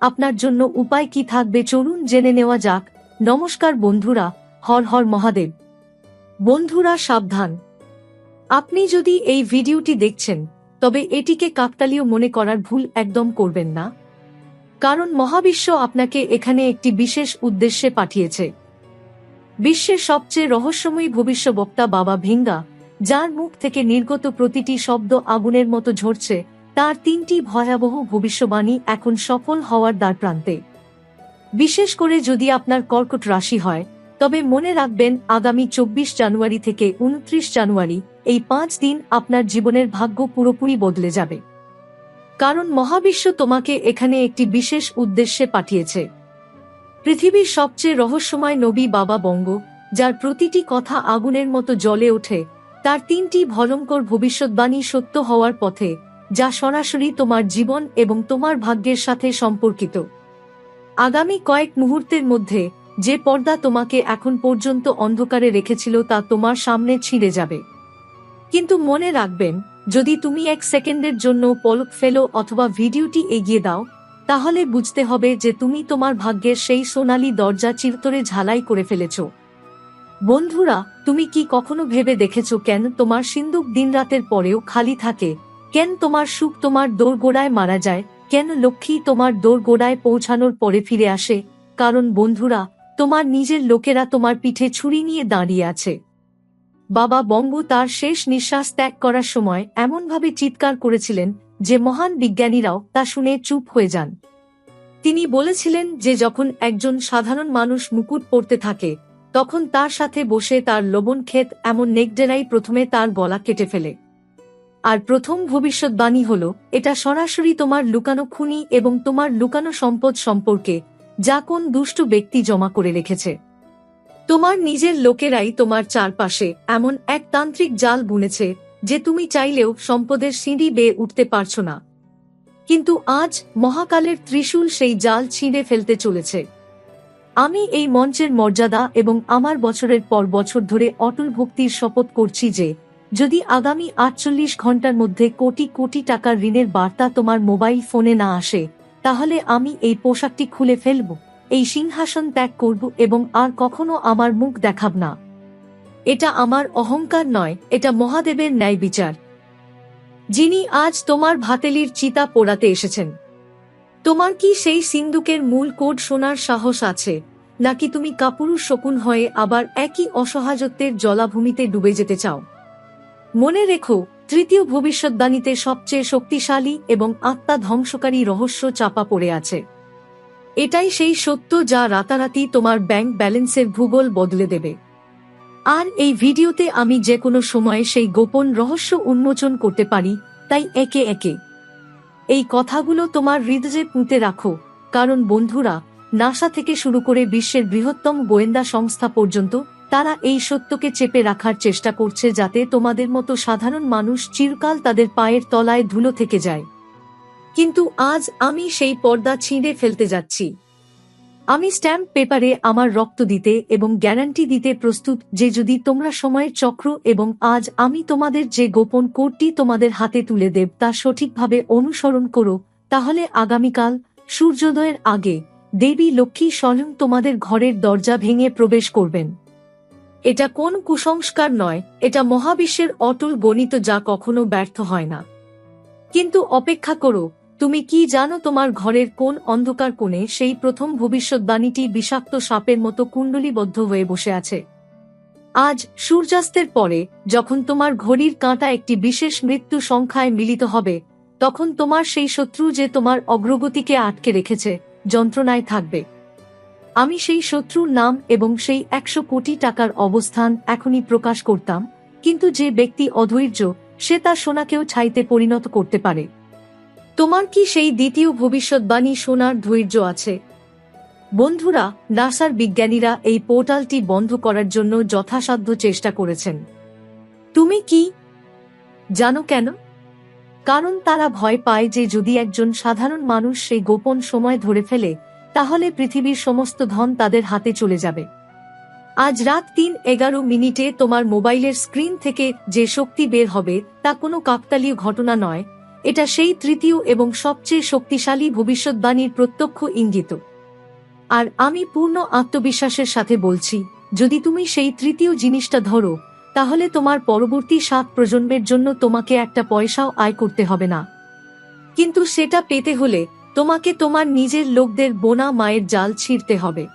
আপনার জন্য উপায় কি থাকবে চলুন জেনে নেওয়া যাক। নমস্কার বন্ধুরা, হর হর মহাদেব। বন্ধুরা, সাবধান। আপনি যদি এই ভিডিওটি দেখছেন, তবে এটিকে কাকতালীয় মনে করার ভুল একদম করবেন না। কারণ মহাবিশ্ব আপনাকে এখানে একটি বিশেষ উদ্দেশ্যে পাঠিয়েছে। বিশ্বের সবচেয়ে রহস্যময়ী ভবিষ্যবক্তা বাবা ভিঙ্গা, যার মুখ থেকে নির্গত প্রতিটি শব্দ আগুনের মতো ঝরছে তার তিনটি ভয়াবহ ভবিষ্যবাণী এখন সফল হওয়ার দ্বারপ্রান্তে বিশেষ করে যদি আপনার কর্কট রাশি হয়, তবে মনে রাখবেন আগামী চব্বিশ জানুয়ারি থেকে উনত্রিশ জানুয়ারি এই পাঁচ দিন আপনার জীবনের ভাগ্য পুরোপুরি বদলে যাবে। কারণ মহাবিশ্ব তোমাকে এখানে একটি বিশেষ উদ্দেশ্যে পাঠিয়েছে। পৃথিবীর সবচেয়ে রহস্যময় নবী বাবা বঙ্গ, যার প্রতিটি কথা আগুনের মতো জ্বলে ওঠে, তার তিনটি ভয়ঙ্কর ভবিষ্যৎবাণী সত্য হওয়ার পথে যা সরাসরি তোমার জীবন এবং তোমার ভাগ্যের সাথে সম্পর্কিত। আগামী কয়েক মুহূর্তের মধ্যে যে পর্দা তোমাকে এখন পর্যন্ত অন্ধকারে রেখেছিল তা তোমার সামনে ছিঁড়ে যাবে। কিন্তু মনে রাখবেন, যদি তুমি এক সেকেন্ডের জন্য পলক ফেলো অথবা ভিডিওটি এগিয়ে দাও, তাহলে বুঝতে হবে যে তুমি তোমার ভাগ্যের সেই সোনালি দরজা চিরতরে ঝালাই করে ফেলেছ। বন্ধুরা, তুমি কি কখনো ভেবে দেখেছ কেন তোমার সিন্দুক দিনরাতের পরেও খালি থাকে? কেন তোমার সুখ তোমার দোরগোড়ায় মারা যায়? কেন লক্ষ্মী তোমার দোরগোড়ায় পৌঁছানোর পরে ফিরে আসে? কারণ বন্ধুরা, তোমার নিজের লোকেরা তোমার পিঠে ছুরি নিয়ে দাঁড়িয়ে আছে। বাবা বঙ্গ তার শেষ নিঃশ্বাস ত্যাগ করার সময় এমনভাবে চিৎকার করেছিলেন যে মহান বিজ্ঞানীরাও তা শুনে চুপ হয়ে যান। তিনি বলেছিলেন যে যখন একজন সাধারণ মানুষ মুকুট পড়তে থাকে, তখন তার সাথে বসে তার লবণ ক্ষেত এমন নেকডেরাই প্রথমে তার গলা কেটে ফেলে। আর প্রথম ভবিষ্যৎবাণী হল, এটা সরাসরি তোমার লুকানো খুনি এবং তোমার লুকানো সম্পদ সম্পর্কে, যা কোন দুষ্ট ব্যক্তি জমা করে রেখেছে। তোমার নিজের লোকেরাই তোমার চারপাশে এমন এক তান্ত্রিক জাল বুনেছে, যে তুমি চাইলেও সম্পদের সিঁড়ি বেয়ে উঠতে পারছ না। কিন্তু আজ মহাকালের ত্রিশূল সেই জাল ছিঁড়ে ফেলতে চলেছে। আমি এই মঞ্চের মর্যাদা এবং আমার বছরের পর বছর ধরে অটল ভক্তির শপথ করছি যে যদি আগামী আটচল্লিশ ঘণ্টার মধ্যে কোটি কোটি টাকার ঋণের বার্তা তোমার মোবাইল ফোনে না আসে, তাহলে আমি এই পোশাকটি খুলে ফেলব, এই সিংহাসন ত্যাগ করব এবং আর কখনো আমার মুখ দেখাব না। এটা আমার অহংকার নয়, এটা মহাদেবের ন্যায় বিচার। যিনি আজ তোমার ভাতেলির চিতা পোড়াতে এসেছেন। তোমার কি সেই সিন্দুকের মূল কোড শোনার সাহস আছে, নাকি তুমি কাপুরুষ শকুন হয়ে আবার একই অসহায়ত্বের জলাভূমিতে ডুবে যেতে চাও? মনে রেখো, তৃতীয় ভবিষ্যৎবাণীতে সবচেয়ে শক্তিশালী এবং আত্মা ধ্বংসকারী রহস্য চাপা পড়ে আছে। এটাই সেই সত্য যা রাতারাতি তোমার ব্যাংক ব্যালেন্সের ভূগোল বদলে দেবে। আর এই ভিডিওতে আমি যে কোনো সময়ে সেই গোপন রহস্য উন্মোচন করতে পারি, তাই একে একে। এই কথাগুলো তোমার হৃদয়ে পুঁতে রাখো, কারণ বন্ধুরা, নাসা থেকে শুরু করে বিশ্বের বৃহত্তম গোয়েন্দা সংস্থা পর্যন্ত তারা এই সত্যকে চেপে রাখার চেষ্টা করছে যাতে তোমাদের মতো সাধারণ মানুষ চিরকাল তাদের পায়ের তলায় ধুলো থেকে যায়। কিন্তু আজ আমি সেই পর্দা ছিঁড়ে ফেলতে যাচ্ছি। আমি স্ট্যাম্প পেপারে আমার রক্ত দিতে এবং গ্যারান্টি দিতে প্রস্তুত যে যদি তোমরা সময়ের চক্র এবং আজ আমি তোমাদের যে গোপন কোডটি তোমাদের হাতে তুলে দেব তা সঠিকভাবে অনুসরণ করো, তাহলে আগামীকাল, সূর্যোদয়ের আগে, দেবী লক্ষ্মী স্বয়ং তোমাদের ঘরের দরজা ভেঙে প্রবেশ করবেন। এটা কোন কুসংস্কার নয়, এটা মহাবিশ্বের অটল গণিত যা কখনো ব্যর্থ হয় না। কিন্তু অপেক্ষা করো, তুমি কি জানো তোমার ঘরের কোন অন্ধকার কোণে সেই প্রথম ভবিষ্যৎবাণীটি বিষাক্ত সাপের মতো কুণ্ডলীবদ্ধ হয়ে বসে আছে? আজ সূর্যাস্তের পরে, যখন তোমার ঘড়ির কাঁটা একটি বিশেষ মৃত্যু সংখ্যায় মিলিত হবে, তখন তোমার সেই শত্রু যে তোমার অগ্রগতিকে আটকে রেখেছে, যন্ত্রণায় থাকবে। আমি সেই শত্রুর নাম এবং সেই একশো কোটি টাকার অবস্থান এখনই প্রকাশ করতাম, কিন্তু যে ব্যক্তি অধৈর্য, সে তার সোনাকেও ছাইতে পরিণত করতে পারে। তোমার কি সেই দ্বিতীয় ভবিষ্যৎবাণী শোনার ধৈর্য আছে? বন্ধুরা, নাসার বিজ্ঞানীরা এই পোর্টালটি বন্ধ করার জন্য যথাসাধ্য চেষ্টা করেছেন। তুমি কি? জানো কেন? কারণ তারা ভয় পায় যে যদি একজন সাধারণ মানুষ সেই গোপন সময় ধরে ফেলে তাহলে পৃথিবীর সমস্ত ধন তাদের হাতে চলে যাবে। আজ রাত তিন এগারো মিনিটে তোমার মোবাইলের স্ক্রিন থেকে যে শক্তি বের হবে, তা কোনো কাকতালীয় ঘটনা নয়। এটা সেই তৃতীয় এবং সবচেয়ে শক্তিশালী ভবিষ্যৎবাণীর প্রত্যক্ষ ইঙ্গিত। আর আমি পূর্ণ আত্মবিশ্বাসের সাথে বলছি, যদি তুমি সেই তৃতীয় জিনিসটা ধরো, তাহলে তোমার পরবর্তী সাত প্রজন্মের জন্য তোমাকে একটা পয়সাও আয় করতে হবে না। কিন্তু সেটা পেতে হলে তোমাকে তোমার নিজের লোকদের বোনা মায়ের জাল ছিঁড়তে হবে।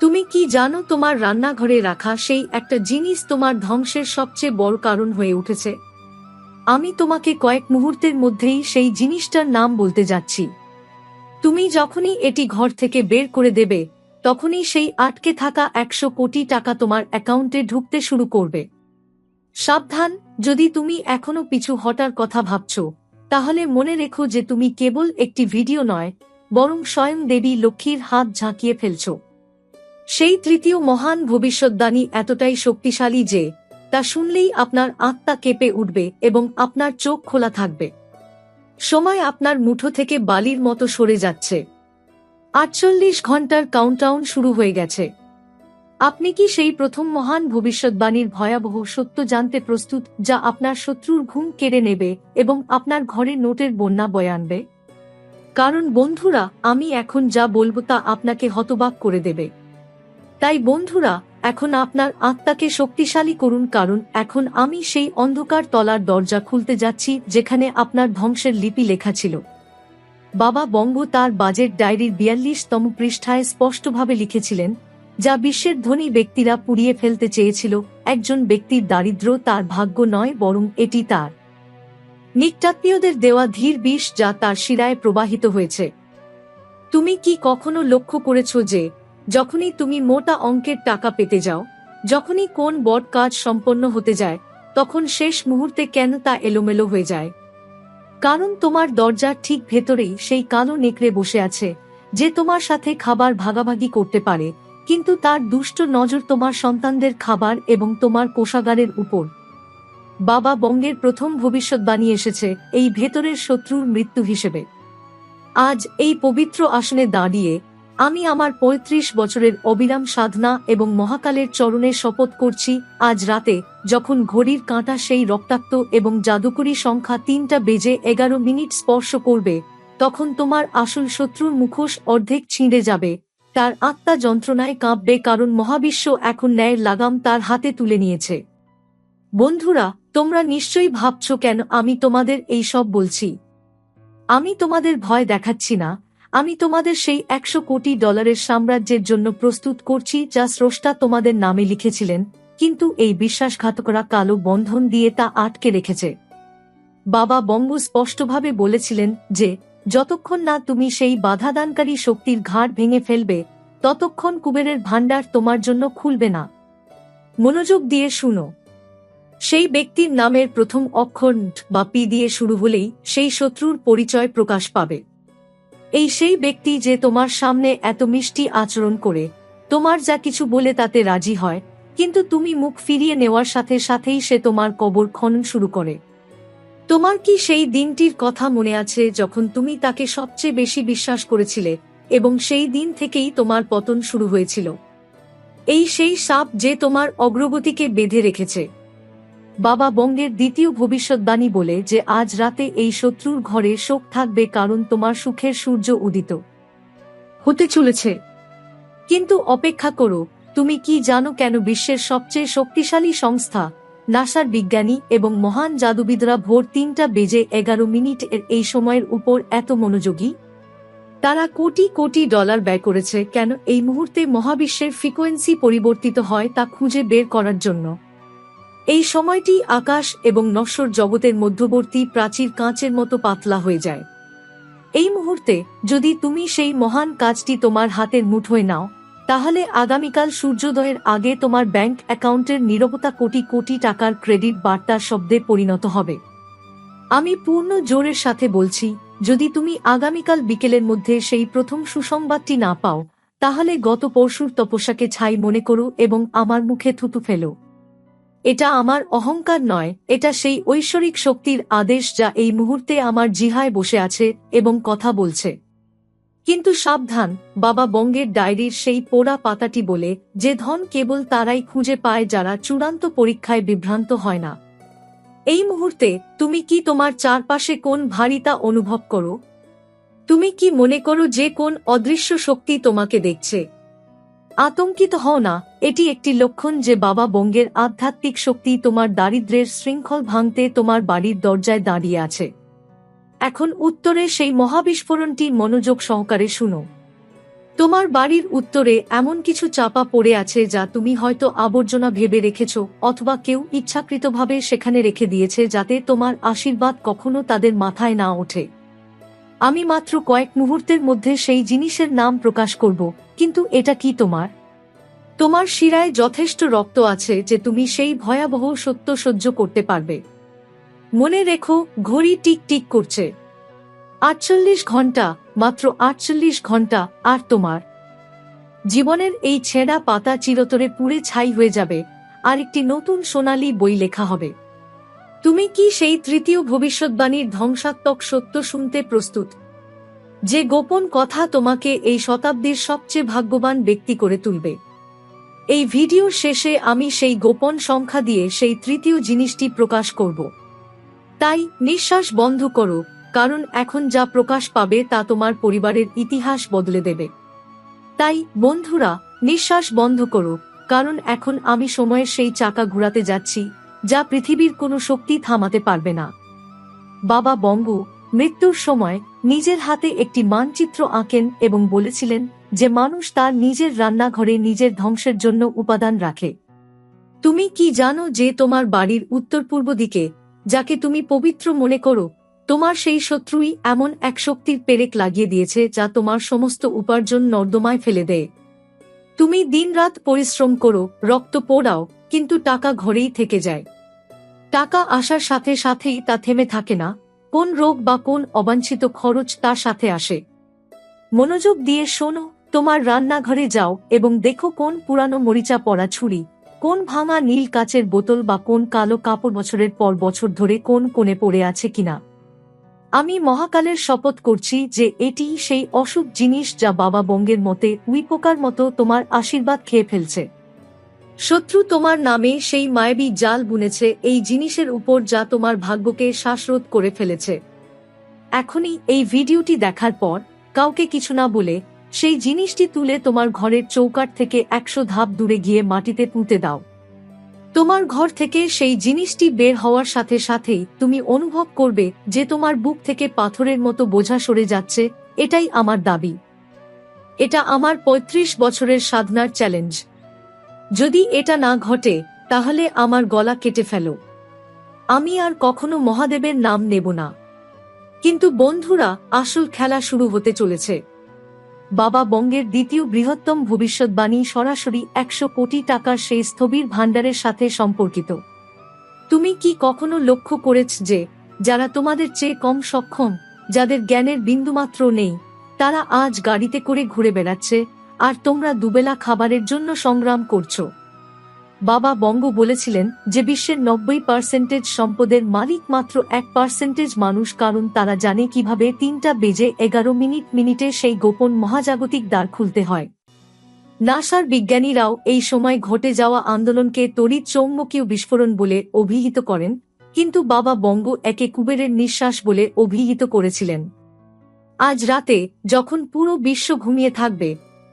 তুমি কি জানো তোমার রান্নাঘরে রাখা সেই একটা জিনিস তোমার ধ্বংসের সবচেয়ে বড় কারণ হয়ে উঠেছে? আমি তোমাকে কয়েক মুহূর্তের মধ্যেই সেই জিনিসটার নাম বলতে যাচ্ছি। তুমি যখনই এটি ঘর থেকে বের করে দেবে, তখনই সেই আটকে থাকা একশো কোটি টাকা তোমার অ্যাকাউন্টে ঢুকতে শুরু করবে। সাবধান, যদি তুমি এখনও পিছু হটার কথা ভাবছ। তাহলে মনে রেখো যে তুমি কেবল একটি ভিডিও নয়, বরং স্বয়ং দেবী লক্ষ্মীর হাত ঝাঁকিয়ে ফেলছ। সেই তৃতীয় মহান ভবিষ্যৎদানী এতটাই শক্তিশালী যে, তা শুনলেই আপনার আত্মা কেঁপে উঠবে এবং আপনার চোখ খোলা থাকবে। সময় আপনার মুঠো থেকে বালির মতো সরে যাচ্ছে। আটচল্লিশ ঘণ্টার কাউন্টাউন শুরু হয়ে গেছে। আপনি কি সেই প্রথম মহান ভবিষ্যৎবাণীর ভয়াবহ সত্য জানতে প্রস্তুত, যা আপনার শত্রুর ঘুম কেড়ে নেবে এবং আপনার ঘরে নোটের বন্যা বয়ে আনবে? কারণ বন্ধুরা, আমি এখন যা বলব তা আপনাকে হতবাক করে দেবে। তাই বন্ধুরা, এখন আপনার আত্মাকে শক্তিশালী করুন, কারণ এখন আমি সেই অন্ধকার তলার দরজা খুলতে যাচ্ছি, যেখানে আপনার ধ্বংসের লিপি লেখা ছিল। বাবা বঙ্গ তার বাজেট ডায়েরির বিয়াল্লিশতম পৃষ্ঠায় স্পষ্টভাবে লিখেছিলেন যা বিশ্বের ধনী ব্যক্তিরা পুড়িয়ে ফেলতে চেয়েছিল। একজন ব্যক্তির দারিদ্র তার ভাগ্য নয়, বরং এটি তার। নিকটাত্মীয়দের দেওয়া ধীর বিষ যা তার শিরায় প্রবাহিত হয়েছে। তুমি কি কখনো লক্ষ্য করেছ যে, যখনই তুমি মোটা অঙ্কের টাকা পেতে যাও, যখনই কোন বট কাজ সম্পন্ন হতে যায়, তখন শেষ মুহূর্তে কেন তা এলোমেলো হয়ে যায়? কারণ তোমার দরজার ঠিক ভেতরেই সেই কালো নেকড়ে বসে আছে, যে তোমার সাথে খাবার ভাগাভাগি করতে পারে। কিন্তু তার দুষ্ট নজর তোমার সন্তানদের খাবার এবং তোমার কোষাগারের উপর। বাবা বঙ্গের প্রথম ভবিষ্যৎবাণী এসেছে এই ভেতরের শত্রুর মৃত্যু হিসেবে। আজ এই পবিত্র আসনে দাঁড়িয়ে আমি আমার পঁয়ত্রিশ বছরের অবিরাম সাধনা এবং মহাকালের চরণে শপথ করছি, আজ রাতে যখন ঘড়ির কাঁটা সেই রক্তাক্ত এবং জাদুকরী সংখ্যা তিনটা বেজে এগারো মিনিট স্পর্শ করবে, তখন তোমার আসল শত্রুর মুখোশ অর্ধেক ছিঁড়ে যাবে। তার আত্মা যন্ত্রণায় কাঁপবে কারণ মহাবিশ্ব এখন ন্যায়ের লাগাম তার হাতে তুলে নিয়েছে। বন্ধুরা, তোমরা নিশ্চয়ই ভাবছ কেন আমি তোমাদের এই সব বলছি? আমি তোমাদের ভয় দেখাচ্ছি না। আমি তোমাদের সেই একশো কোটি ডলারের সাম্রাজ্যের জন্য প্রস্তুত করছি যা স্রষ্টা তোমাদের নামে লিখেছিলেন, কিন্তু এই বিশ্বাসঘাতকরা কালো বন্ধন দিয়ে তা আটকে রেখেছে। বাবা বঙ্গ স্পষ্টভাবে বলেছিলেন যে যতক্ষণ না তুমি সেই বাধাদানকারী শক্তির ঘাট ভেঙে ফেলবে, ততক্ষণ কুবেরের ভাণ্ডার তোমার জন্য খুলবে না। মনোযোগ দিয়ে শুনো। সেই ব্যক্তির নামের প্রথম অক্ষর বা পি দিয়ে শুরু হলেই সেই শত্রুর পরিচয় প্রকাশ পাবে। এই সেই ব্যক্তি যে তোমার সামনে এত মিষ্টি আচরণ করে, তোমার যা কিছু বলে তাতে রাজি হয়, কিন্তু তুমি মুখ ফিরিয়ে নেওয়ার সাথে সাথেই সে তোমার কবর খনন শুরু করে। তোমার কি সেই দিনটির কথা মনে আছে যখন তুমি তাকে সবচেয়ে বেশি বিশ্বাস করেছিলে এবং সেই দিন থেকেই তোমার পতন শুরু হয়েছিল? এই সেই সাপ যে তোমার অগ্রগতিকে বেঁধে রেখেছে। বাবা বঙ্গের দ্বিতীয় ভবিষ্যৎবাণী বলে যে আজ রাতে এই শত্রুর ঘরে শোক থাকবে কারণ তোমার সুখের সূর্য উদিত। হতে চলেছে। কিন্তু অপেক্ষা করো, তুমি কি জানো কেন বিশ্বের সবচেয়ে শক্তিশালী সংস্থা নাসার বিজ্ঞানী এবং মহান জাদুবিদরা ভোর তিনটা বেজে এগারো মিনিট এর এই সময়ের উপর এত মনোযোগী? তারা কোটি কোটি ডলার ব্যয় করেছে কেন এই মুহূর্তে মহাবিশ্বের ফ্রিকোয়েন্সি পরিবর্তিত হয় তা খুঁজে বের করার জন্য? এই সময়টি আকাশ এবং নশ্বর জগতের মধ্যবর্তী প্রাচীর কাঁচের মতো পাতলা হয়ে যায়। এই মুহূর্তে যদি তুমি সেই মহান কাজটি তোমার হাতের মুঠোয় নাও তাহলে আগামীকাল সূর্যোদয়ের আগে তোমার ব্যাংক অ্যাকাউন্টের নিরবতা কোটি কোটি টাকার ক্রেডিট বার্তা শব্দে পরিণত হবে। আমি পূর্ণ জোরের সাথে বলছি, যদি তুমি আগামীকাল বিকেলের মধ্যে সেই প্রথম সুসংবাদটি না পাও, তাহলে গত পরশুর তপস্যাকে ছাই মনে করো এবং আমার মুখে থুতু ফেলো। এটা আমার অহংকার নয়, এটা সেই ঐশ্বরিক শক্তির আদেশ যা এই মুহূর্তে আমার জিহায় বসে আছে এবং কথা বলছে। কিন্তু সাবধান, বাবা বঙ্গের ডায়েরির সেই পোড়া পাতাটি বলে, যে ধন কেবল তারাই খুঁজে পায় যারা চূড়ান্ত পরীক্ষায় বিভ্রান্ত হয় না। এই মুহূর্তে, তুমি কি তোমার চারপাশে কোন ভারিতা অনুভব করো? তুমি কি মনে করো যে কোন অদৃশ্য শক্তি তোমাকে দেখছে? আতঙ্কিত হও না, এটি একটি লক্ষণ যে বাবা বঙ্গের আধ্যাত্মিক শক্তি তোমার দারিদ্র্যের শৃঙ্খল ভাঙতে তোমার বাড়ির দরজায় দাঁড়িয়ে আছে। এখন উত্তরে সেই মহাবিস্ফোরণটি মনোযোগ সহকারে শুনো। তোমার বাড়ির উত্তরে এমন কিছু চাপা পড়ে আছে যা তুমি হয়তো আবর্জনা ভেবে রেখেছ অথবা কেউ ইচ্ছাকৃতভাবে সেখানে রেখে দিয়েছে যাতে তোমার আশীর্বাদ কখনো তাদের মাথায় না ওঠে। আমি মাত্র কয়েক মুহূর্তের মধ্যে সেই জিনিসের নাম প্রকাশ করব, কিন্তু এটা কি তোমার? তোমার শিরায় যথেষ্ট রক্ত আছে যে তুমি সেই ভয়াবহ সত্য সহ্য করতে পারবে। মনে রেখো, ঘড়ি টিক টিক করছে। আটচল্লিশ ঘণ্টা, মাত্র আটচল্লিশ ঘণ্টা, আর তোমার? জীবনের এই ছেঁড়া পাতা চিরতরে পুড়ে ছাই হয়ে যাবে, আর একটি নতুন সোনালী বই লেখা হবে। তুমি কি সেই তৃতীয় ভবিষ্যৎবাণীর ধ্বংসাত্মক সত্য শুনতে প্রস্তুত? যে গোপন কথা তোমাকে এই শতাব্দীর সবচেয়ে ভাগ্যবান ব্যক্তি করে তুলবে। এই ভিডিওর শেষে আমি সেই গোপন সংখ্যা দিয়ে সেই তৃতীয় জিনিসটি প্রকাশ করব। তাই নিঃশ্বাস বন্ধ করো, কারণ এখন যা প্রকাশ পাবে তা তোমার পরিবারের ইতিহাস বদলে দেবে। তাই, বন্ধুরা, নিঃশ্বাস বন্ধ করো, কারণ এখন আমি সময়ের সেই চাকা ঘুরাতে যাচ্ছি, যা পৃথিবীর কোনো শক্তি থামাতে পারবে না। বাবা বঙ্গ, মৃত্যুর সময় নিজের হাতে একটি মানচিত্র আঁকেন এবং বলেছিলেন যে মানুষ তার নিজের রান্নাঘরে নিজের ধ্বংসের জন্য উপাদান রাখে। তুমি কি জানো যে তোমার বাড়ির উত্তর পূর্ব দিকে যাকে তুমি পবিত্র মনে করো, তোমার সেই শত্রুই এমন এক শক্তির পেরেক লাগিয়ে দিয়েছে যা তোমার সমস্ত উপার্জন নর্দমায় ফেলে দেয়। তুমি দিনরাত পরিশ্রম করো, রক্ত পোড়াও, কিন্তু টাকা ঘরেই থেকে যায়। টাকা আসার সাথে সাথেই তা থেমে থাকে না, কোন রোগ বা কোন অবাঞ্ছিত খরচ তার সাথে আসে। মনোযোগ দিয়ে শোনো, তোমার রান্নাঘরে যাও এবং দেখো কোন পুরানো মরিচা পড়া ছুরি। কোন ভাঙা নীল কাচের বোতল বা কোন কালো কাপড় বছরের পর বছর ধরে কোন কোণে পড়ে আছে কিনা? আমি মহাকালের শপথ করছি যে এটি সেই অশুভ জিনিস যা বাবা বঙ্গের মতে উইপোকার মতো তোমার আশীর্বাদ খেয়ে ফেলছে। শত্রু তোমার নামে সেই মায়াবী জাল বুনেছে, এই জিনিসের উপর যা তোমার ভাগ্যকে শ্বাসরোধ করে ফেলেছে। এখনই এই ভিডিওটি দেখার পর, কাউকে কিছু না বলে সেই জিনিসটি তুলে তোমার ঘরের চৌকাট থেকে একশো ধাপ দূরে গিয়ে মাটিতে পুঁতে দাও। তোমার ঘর থেকে সেই জিনিসটি বের হওয়ার সাথে সাথেই তুমি অনুভব করবে যে তোমার বুক থেকে পাথরের মতো বোঝা সরে যাচ্ছে, এটাই আমার দাবি। এটা আমার ৩৫ বছরের সাধনার চ্যালেঞ্জ। যদি এটা না ঘটে, তাহলে আমার গলা কেটে ফেলো। আমি আর কখনো মহাদেবের নাম নেব না। কিন্তু বন্ধুরা, আসল খেলা শুরু হতে চলেছে। বাবা বঙ্গের দ্বিতীয় বৃহত্তম ভবিষ্যৎবাণী সরাসরি একশো কোটি টাকার সেই স্থবির ভাণ্ডারের সাথে সম্পর্কিত। তুমি কি কখনো লক্ষ্য করেছ যে, যারা তোমাদের চেয়ে কম সক্ষম, যাদের জ্ঞানের বিন্দুমাত্র নেই, তারা আজ গাড়িতে করে ঘুরে বেড়াচ্ছে, আর তোমরা দুবেলা খাবারের জন্য সংগ্রাম করছ? বাবা বঙ্গ বলেছিলেন যে বিশ্বের নব্বই পার্সেন্টেজ সম্পদের মালিক মাত্র এক পার্সেন্টেজ মানুষ, কারণ তারা জানে কীভাবে তিনটা বেজে এগারো মিনিট মিনিটে সেই গোপন মহাজাগতিক দ্বার খুলতে হয়। নাসার বিজ্ঞানীরাও এই সময় ঘটে যাওয়া আন্দোলনকে তড়িৎ চৌম্বকীয় বিস্ফোরণ বলে অভিহিত করেন, কিন্তু বাবা বঙ্গ একে কুবেরের নিঃশ্বাস বলে অভিহিত করেছিলেন। আজ রাতে যখন পুরো বিশ্ব ঘুমিয়ে থাকবে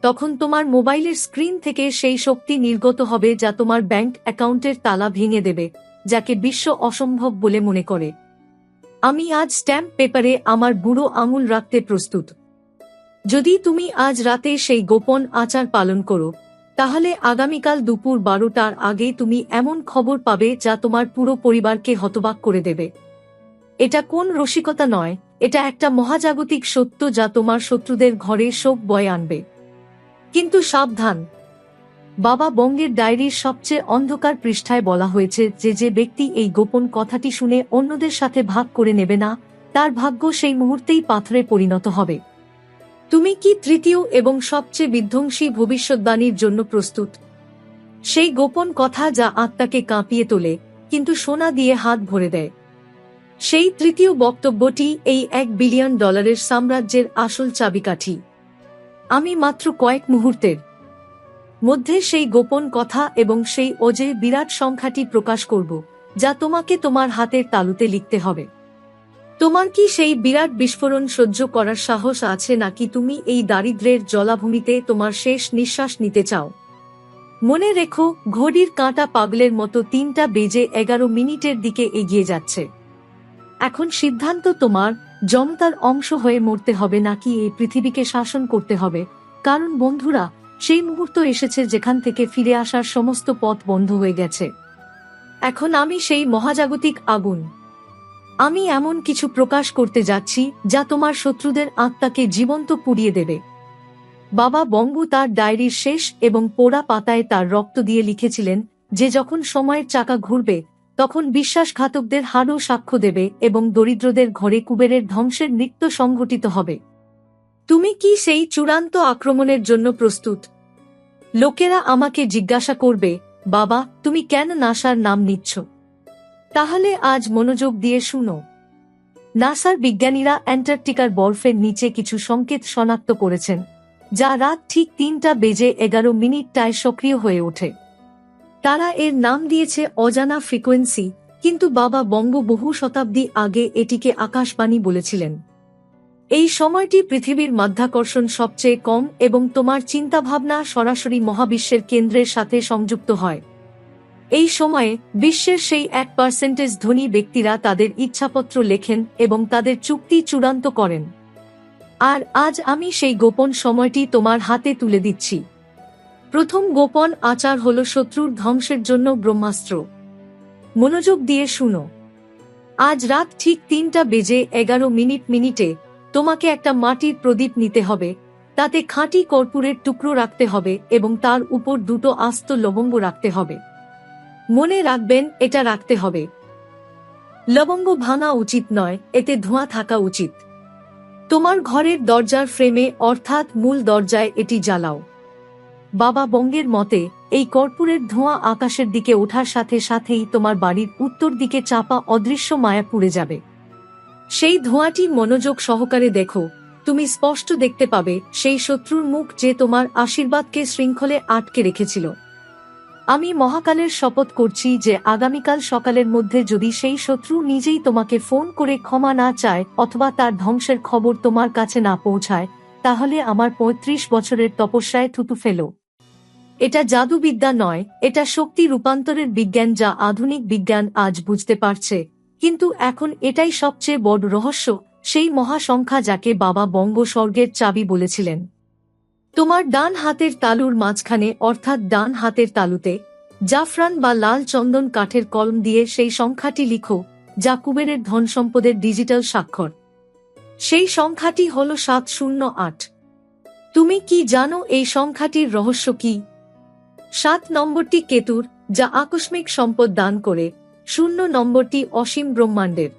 তখন তোমার মোবাইলের স্ক্রিন থেকে সেই শক্তি নির্গত হবে যা তোমার ব্যাংক অ্যাকাউন্টের তালা ভেঙে দেবে, যাকে বিশ্ব অসম্ভব বলে মনে করে। আমি আজ স্ট্যাম্প পেপারে আমার বুড়ো আঙুল রাখতে প্রস্তুত। যদি তুমি আজ রাতে সেই গোপন আচার পালন করো, তাহলে আগামীকাল দুপুর বারোটার আগে তুমি এমন খবর পাবে যা তোমার পুরো পরিবারকে হতবাক করে দেবে। এটা কোন রসিকতা নয়, এটা একটা মহাজাগতিক সত্য যা তোমার শত্রুদের ঘরে শোক বয়ে আনবে। কিন্তু সাবধান। বাবা বঙ্গের ডায়েরির সবচেয়ে অন্ধকার পৃষ্ঠায় বলা হয়েছে যে যে ব্যক্তি এই গোপন কথাটি শুনে অন্যদের সাথে ভাগ করে নেবে না, তার ভাগ্য সেই মুহূর্তেই পাথরে পরিণত হবে। তুমি কি তৃতীয় এবং সবচেয়ে বিধ্বংসী ভবিষ্যৎবাণীর জন্য প্রস্তুত? সেই গোপন কথা যা আত্মাকে কাঁপিয়ে তোলে, কিন্তু সোনা দিয়ে হাত ভরে দেয়। সেই তৃতীয় বক্তব্যটি এই এক বিলিয়ন ডলারের সাম্রাজ্যের আসল চাবিকাঠি। আমি মাত্র কয়েক মুহূর্তের মধ্যে সেই গোপন কথা এবং সেই অজে বিরাট সংখ্যাটি প্রকাশ করব, যা তোমাকে তোমার হাতের তালুতে লিখতে হবে। তোমার কি সেই বিরাট বিস্ফোরণ সহ্য করার সাহস আছে নাকি তুমি এই দারিদ্র্যের জলাভূমিতে তোমার শেষ নিঃশ্বাস নিতে চাও? মনে রেখো, ঘড়ির কাঁটা পাগলের মতো তিনটা বেজে এগারো মিনিটের দিকে এগিয়ে যাচ্ছে। এখন সিদ্ধান্ত তোমার জনতার অংশ হয়ে মরতে হবে নাকি এই পৃথিবীকে শাসন করতে হবে? কারণ বন্ধুরা, সেই মুহূর্ত এসেছে যেখান থেকে ফিরে আসার সমস্ত পথ বন্ধ হয়ে গেছে। এখন আমি সেই মহাজাগতিক আগুন। আমি এমন কিছু প্রকাশ করতে যাচ্ছি যা তোমার শত্রুদের আত্মাকে জীবন্ত পুড়িয়ে দেবে। বাবা বঙ্গু তার ডায়েরির শেষ এবং পোড়া পাতায় তার রক্ত দিয়ে লিখেছিলেন যে যখন সময়ের চাকা ঘুরবে তখন বিশ্বাসঘাতকদের হারও সাক্ষ্য দেবে এবং দরিদ্রদের ঘরে কুবেরের ধ্বংসের নৃত্য সংঘটিত হবে। তুমি কি সেই চূড়ান্ত আক্রমণের জন্য প্রস্তুত? লোকেরা আমাকে জিজ্ঞাসা করবে, বাবা, তুমি কেন নাসার নাম নিচ্ছ? তাহলে আজ মনোযোগ দিয়ে শুনো। নাসার বিজ্ঞানীরা অ্যান্টার্কটিকার বরফের নিচে কিছু সংকেত শনাক্ত করেছেন, যা রাত ঠিক তিনটা বেজে এগারো মিনিটটায় সক্রিয় হয়ে ওঠে। তারা এর নাম দিয়েছে অজানা ফ্রিকোয়েন্সি, কিন্তু বাবা বঙ্গ বহু শতাব্দী আগে এটিকে আকাশবাণী বলেছিলেন। এই সময়টি পৃথিবীর মাধ্যাকর্ষণ সবচেয়ে কম এবং তোমার চিন্তাভাবনা সরাসরি মহাবিশ্বের কেন্দ্রের সাথে সংযুক্ত হয়। এই সময়ে বিশ্বের সেই এক পার্সেন্টেজ ধনী ব্যক্তিরা তাদের ইচ্ছাপত্র লেখেন এবং তাদের চুক্তি চূড়ান্ত করেন। আর আজ আমি সেই গোপন সময়টি তোমার হাতে তুলে দিচ্ছি। প্রথম গোপন আচার হল শত্রুর ধ্বংসের জন্য ব্রহ্মাস্ত্র। মনোযোগ দিয়ে শুনো। আজ রাত ঠিক তিনটা বেজে এগারো মিনিট মিনিটে তোমাকে একটা মাটির প্রদীপ নিতে হবে, তাতে খাঁটি কর্পূরের টুকরো রাখতে হবে এবং তার উপর দুটো আস্ত লবঙ্গ রাখতে হবে। মনে রাখবেন, এটা রাখতে হবে। লবঙ্গ ভাঙা উচিত নয়, এতে ধোঁয়া থাকা উচিত। তোমার ঘরের দরজার ফ্রেমে, অর্থাৎ মূল দরজায় এটি জ্বালাও। বাবা বঙ্গের মতে, এই কর্পূরের ধোঁয়া আকাশের দিকে ওঠার সাথে সাথেই তোমার বাড়ির উত্তর দিকে চাপা অদৃশ্য মায়া পুড়ে যাবে। সেই ধোঁয়াটি মনোযোগ সহকারে দেখো। তুমি স্পষ্ট দেখতে পাবে সেই শত্রুর মুখ যে তোমার আশীর্বাদকে শৃঙ্খলে আটকে রেখেছিল। আমি মহাকালের শপথ করছি যে আগামীকাল সকালের মধ্যে যদি সেই শত্রু নিজেই তোমাকে ফোন করে ক্ষমা না চায় অথবা তার ধ্বংসের খবর তোমার কাছে না পৌঁছায়, তাহলে আমার পঁয়ত্রিশ বছরের তপস্যায় থুতু ফেলো। এটা জাদুবিদ্যা নয়, এটা শক্তি রূপান্তরের বিজ্ঞান যা আধুনিক বিজ্ঞান আজ বুঝতে পারছে। কিন্তু এখন এটাই সবচেয়ে বড় রহস্য, সেই মহাসংখ্যা যাকে বাবা বঙ্গ স্বর্গের চাবি বলেছিলেন। তোমার ডান হাতের তালুর মাঝখানে, অর্থাৎ ডান হাতের তালুতে, জাফরান বা লাল চন্দন কাঠের কলম দিয়ে সেই সংখ্যাটি লিখো, যা কুবেরের ধন সম্পদের ডিজিটাল স্বাক্ষর। সেই সংখ্যাটি হল সাত শূন্য আট। তুমি কি জানো এই সংখ্যাটির রহস্য কি? সাত নম্বরটি কেতুর যা আকস্মিক সম্পদ দান করে শূন্য নম্বরটি অসীম ব্রহ্মাণ্ডের।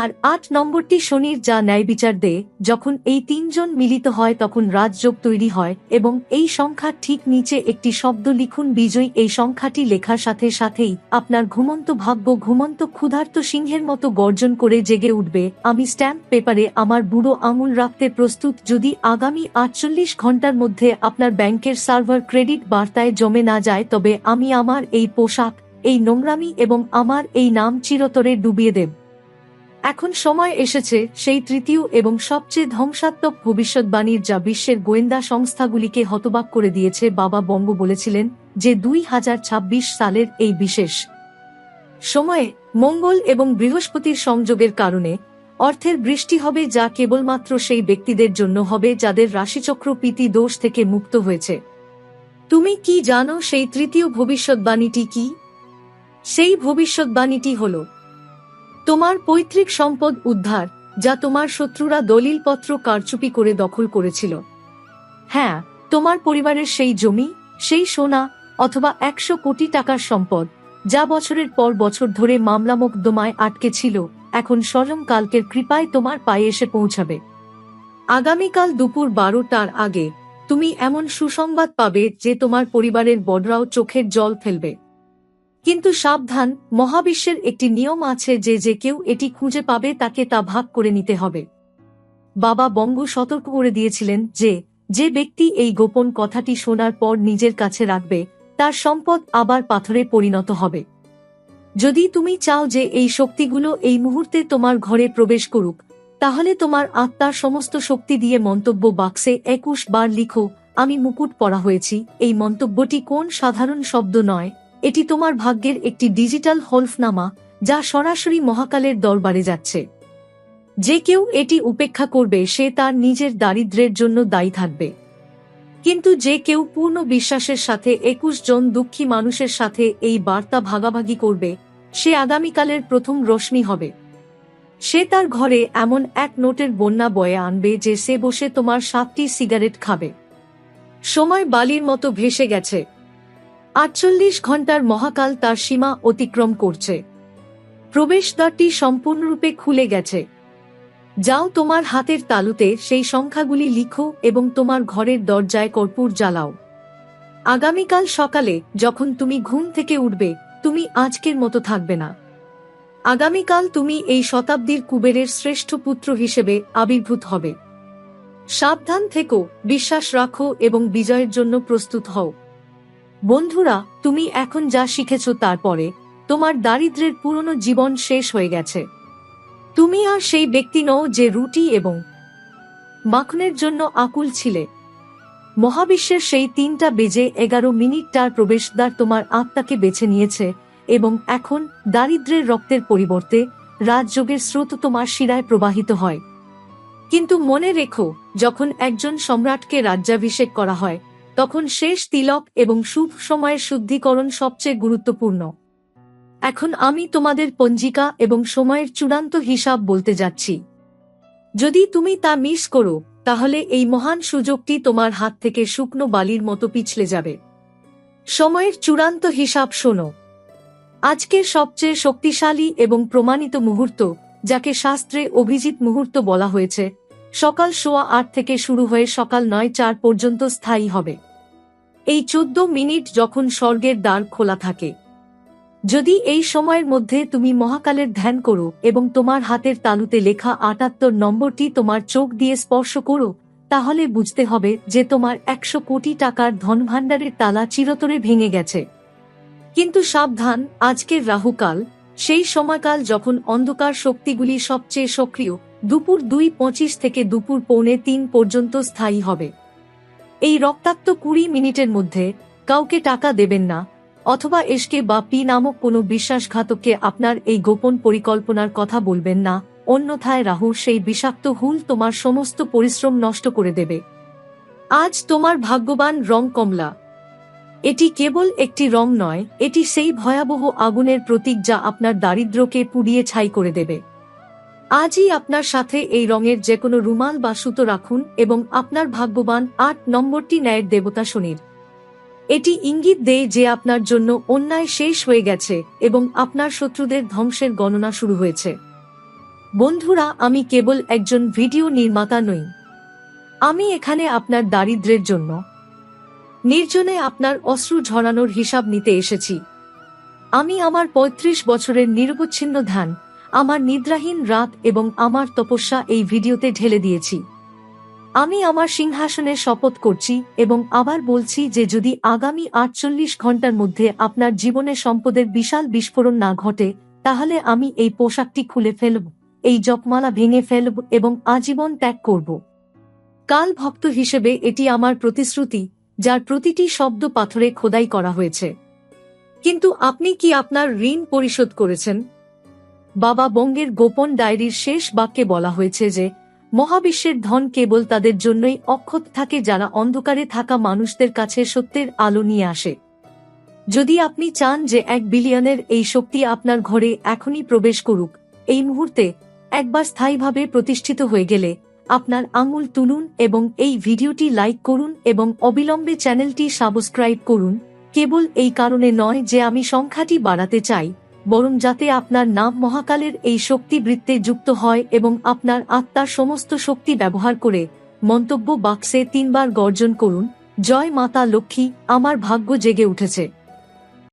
আর আট নম্বরটি শনির যা ন্যায় বিচার দেয়, যখন এই তিনজন মিলিত হয় তখন রাজযোগ তৈরি হয় এবং এই সংখ্যা ঠিক নিচে একটি শব্দ লিখুন, বিজয়, এই সংখ্যাটি লেখার সাথে সাথেই আপনার ঘুমন্ত ভাগ্য, ঘুমন্ত ক্ষুধার্ত সিংহের মতো গর্জন করে জেগে উঠবে। আমি স্ট্যাম্প পেপারে আমার বুড়ো আঙুল রাখতে প্রস্তুত, যদি আগামী আটচল্লিশ ঘণ্টার মধ্যে আপনার ব্যাংকের সার্ভার ক্রেডিট বার্তায় জমে না যায়, তবে আমি আমার এই পোশাক, এই নোংরামি এবং আমার এই নাম চিরতরে ডুবিয়ে দেব। এখন সময় এসেছে সেই তৃতীয় এবং সবচেয়ে ধ্বংসাত্মক ভবিষ্যৎবাণীর যা বিশ্বের গোয়েন্দা সংস্থাগুলিকে হতবাক করে দিয়েছে বাবা বঙ্গ বলেছিলেন যে দুই হাজার ছাব্বিশ সালের এই বিশেষ সময়ে মঙ্গল এবং বৃহস্পতির সংযোগের কারণে অর্থের বৃষ্টি হবে যা কেবলমাত্র সেই ব্যক্তিদের জন্য হবে যাদের রাশিচক্র প্রীতি দোষ থেকে মুক্ত হয়েছে। তুমি কি জানো সেই তৃতীয় ভবিষ্যৎবাণীটি কি? সেই ভবিষ্যৎবাণীটি হল তোমার পৈতৃক সম্পদ উদ্ধার, যা তোমার শত্রুরা দলিলপত্র কারচুপি করে দখল করেছিল। হ্যাঁ তোমার পরিবারের সেই জমি, সেই সোনা, অথবা একশো কোটি টাকার সম্পদ, যা বছরের পর বছর ধরে মামলা মোকদ্দমায় আটকে ছিল, এখন স্মরণকালকের কৃপায় তোমার পায়ে এসে পৌঁছাবে। আগামীকাল দুপুর বারোটার আগে, তুমি এমন সুসংবাদ পাবে যে তোমার পরিবারের বড়রাও চোখের জল ফেলবে। কিন্তু সাবধান, মহাবিশ্বের একটি নিয়ম আছে যে যে কেউ এটি খুঁজে পাবে তাকে তা ভাগ করে নিতে হবে। বাবা বঙ্গ সতর্ক করে দিয়েছিলেন যে যে ব্যক্তি এই গোপন কথাটি শোনার পর নিজের কাছে রাখবে, তার সম্পদ আবার পাথরে পরিণত হবে। যদি তুমি চাও যে এই শক্তিগুলো এই মুহূর্তে তোমার ঘরে প্রবেশ করুক, তাহলে তোমার আত্মার সমস্ত শক্তি দিয়ে মন্তব্য বাক্সে একুশ বার লিখো, আমি মুকুট পরা হয়েছি। এই মন্তব্যটি কোন সাধারণ শব্দ নয়। এটি তোমার ভাগ্যের একটি ডিজিটাল হলফনামা, যা সরাসরি মহাকালের দরবারে যাচ্ছে। যে কেউ এটি উপেক্ষা করবে, সে তার নিজের দারিদ্র্যের জন্য দায়ী থাকবে। কিন্তু যে কেউ পূর্ণ বিশ্বাসের সাথে একুশ জন দুঃখী মানুষের সাথে এই বার্তা ভাগাভাগি করবে, সে আগামীকালের প্রথম রশ্মি হবে। সে তার ঘরে এমন এক নোটের বন্যা বয়ে আনবে যে সে বসে তোমার সাতটি সিগারেট খাবে। সময় বালির মতো ভেসে গেছে। আটচল্লিশ ঘণ্টার মহাকাল তার সীমা অতিক্রম করছে। প্রবেশদ্বারটি সম্পূর্ণরূপে খুলে গেছে। যাও তোমার হাতের তালুতে সেই সংখ্যাগুলি লিখো এবং তোমার ঘরের দরজায় কর্পূর জ্বালাও। আগামীকাল সকালে যখন তুমি ঘুম থেকে উঠবে, তুমি আজকের মতো থাকবে না। আগামীকাল তুমি এই শতাব্দীর কুবেরের শ্রেষ্ঠ পুত্র হিসেবে আবির্ভূত হবে। সাবধান থেকো, বিশ্বাস রাখো এবং বিজয়ের জন্য প্রস্তুত হও। বন্ধুরা, তুমি এখন যা শিখেছ তারপরে তোমার দারিদ্রের পুরনো জীবন শেষ হয়ে গেছে। তুমি আর সেই ব্যক্তি নও যে রুটি এবং মাখনের জন্য আকুল ছিলে। মহাবিশ্বের সেই তিনটা বেজে এগারো মিনিটটার প্রবেশদ্বার তোমার আত্মাকে বেছে নিয়েছে এবং এখন দারিদ্রের রক্তের পরিবর্তে রাজযোগের স্রোত তোমার শিরায় প্রবাহিত হয়। কিন্তু মনে রেখো, যখন একজন সম্রাটকে রাজ্যাভিষেক করা হয় তখন শেষ তিলক এবং শুভ সময়ের শুদ্ধিকরণ সবচেয়ে গুরুত্বপূর্ণ। এখন আমি তোমাদের পঞ্জিকা এবং সময়ের চূড়ান্ত হিসাব বলতে যাচ্ছি। যদি তুমি তা মিস করো, তাহলে এই মহান সুযোগটি তোমার হাত থেকে শুকনো বালির মতো পিছলে যাবে। সময়ের চূড়ান্ত হিসাব শোনো। আজকের সবচেয়ে শক্তিশালী এবং প্রমাণিত মুহূর্ত, যাকে শাস্ত্রে অভিজিৎ মুহূর্ত বলা হয়েছে সকাল সোয়া আট থেকে শুরু হয়ে সকাল নয় চার পর্যন্ত স্থায়ী হবে। এই চোদ্দ মিনিট যখন স্বর্গের দ্বার খোলা থাকে। যদি এই সময়ের মধ্যে তুমি মহাকালের ধ্যান করো এবং তোমার হাতের তালুতে লেখা আটাত্তর নম্বরটি তোমার চোখ দিয়ে স্পর্শ করো, তাহলে বুঝতে হবে যে তোমার একশো কোটি টাকার ধনভাণ্ডারের তালা চিরতরে ভেঙে গেছে। কিন্তু সাবধান, আজকের রাহুকাল, সেই সময়কাল যখন অন্ধকার শক্তিগুলি সবচেয়ে সক্রিয় দুপুর দুই পঁচিশ থেকে দুপুর পৌনে তিন পর্যন্ত স্থায়ী হবে। এই রক্তাক্ত কুড়ি মিনিটের মধ্যে কাউকে টাকা দেবেন না, অথবা এসকে বা পি নামক কোনো বিশ্বাসঘাতককে আপনার এই গোপন পরিকল্পনার কথা বলবেন না, অন্যথায় রাহু সেই বিষাক্ত হুল তোমার সমস্ত পরিশ্রম নষ্ট করে দেবে। আজ তোমার ভাগ্যবান রং কমলা। এটি কেবল একটি রং নয়, এটি সেই ভয়াবহ আগুনের প্রতীক যা আপনার দারিদ্র্যকে পুড়িয়ে ছাই করে দেবে। আজই আপনার সাথে এই রঙের যে কোনো রুমাল বা সুতো রাখুন এবং আপনার ভাগ্যবান আট নম্বরটি ন্যায়ের দেবতা শনির। এটি ইঙ্গিত দেয় যে আপনার জন্য অন্যায় শেষ হয়ে গেছে এবং আপনার শত্রুদের ধ্বংসের গণনা শুরু হয়েছে। বন্ধুরা, আমি কেবল একজন ভিডিও নির্মাতা নই। আমি এখানে আপনার দারিদ্রের জন্য। নির্জনে আপনার অশ্রু ঝরানোর হিসাব নিতে এসেছি। আমি আমার ৩৫ বছরের নিরবচ্ছিন্ন ধ্যান আমার নিদ্রাহীন রাত এবং আমার তপস্যা এই ভিডিওতে ঢেলে দিয়েছি। আমি আমার সিংহাসনে শপথ করছি এবং আবার বলছি যে যদি আগামী আটচল্লিশ ঘণ্টার মধ্যে আপনার জীবনে সম্পদের বিশাল বিস্ফোরণ না ঘটে, তাহলে আমি এই পোশাকটি খুলে ফেলব, এই জপমালা ভেঙে ফেলব এবং আজীবন ত্যাগ করব। কাল ভক্ত হিসেবে এটি আমার প্রতিশ্রুতি, যার প্রতিটি শব্দ পাথরে খোদাই করা হয়েছে। কিন্তু আপনি কি আপনার ঋণ পরিশোধ করেছেন? বাবা বঙ্গের গোপন ডায়েরির শেষ বাক্যে বলা হয়েছে যে, মহাবিশ্বের ধন কেবল তাদের জন্যই অক্ষত থাকে যারা অন্ধকারে থাকা মানুষদের কাছে সত্যের আলো নিয়ে আসে। যদি আপনি চান যে এক বিলিয়নের এই শক্তি আপনার ঘরে এখনই প্রবেশ করুক, এই মুহূর্তে একবার স্থায়ীভাবে প্রতিষ্ঠিত হয়ে গেলে আপনার আঙুল তুলুন এবং এই ভিডিওটি লাইক করুন এবং অবিলম্বে চ্যানেলটি সাবস্ক্রাইব করুন। কেবল এই কারণে নয় যে আমি সংখ্যাটি বাড়াতে চাই। বরং যাতে আপনার নাম মহাকালের এই শক্তি বৃত্তে যুক্ত হয় এবং আপনার আত্মার সমস্ত শক্তি ব্যবহার করে মন্তব্য বাক্সে তিনবার গর্জন করুন, জয় মাতা লক্ষ্মী, আমার ভাগ্য জেগে উঠেছে।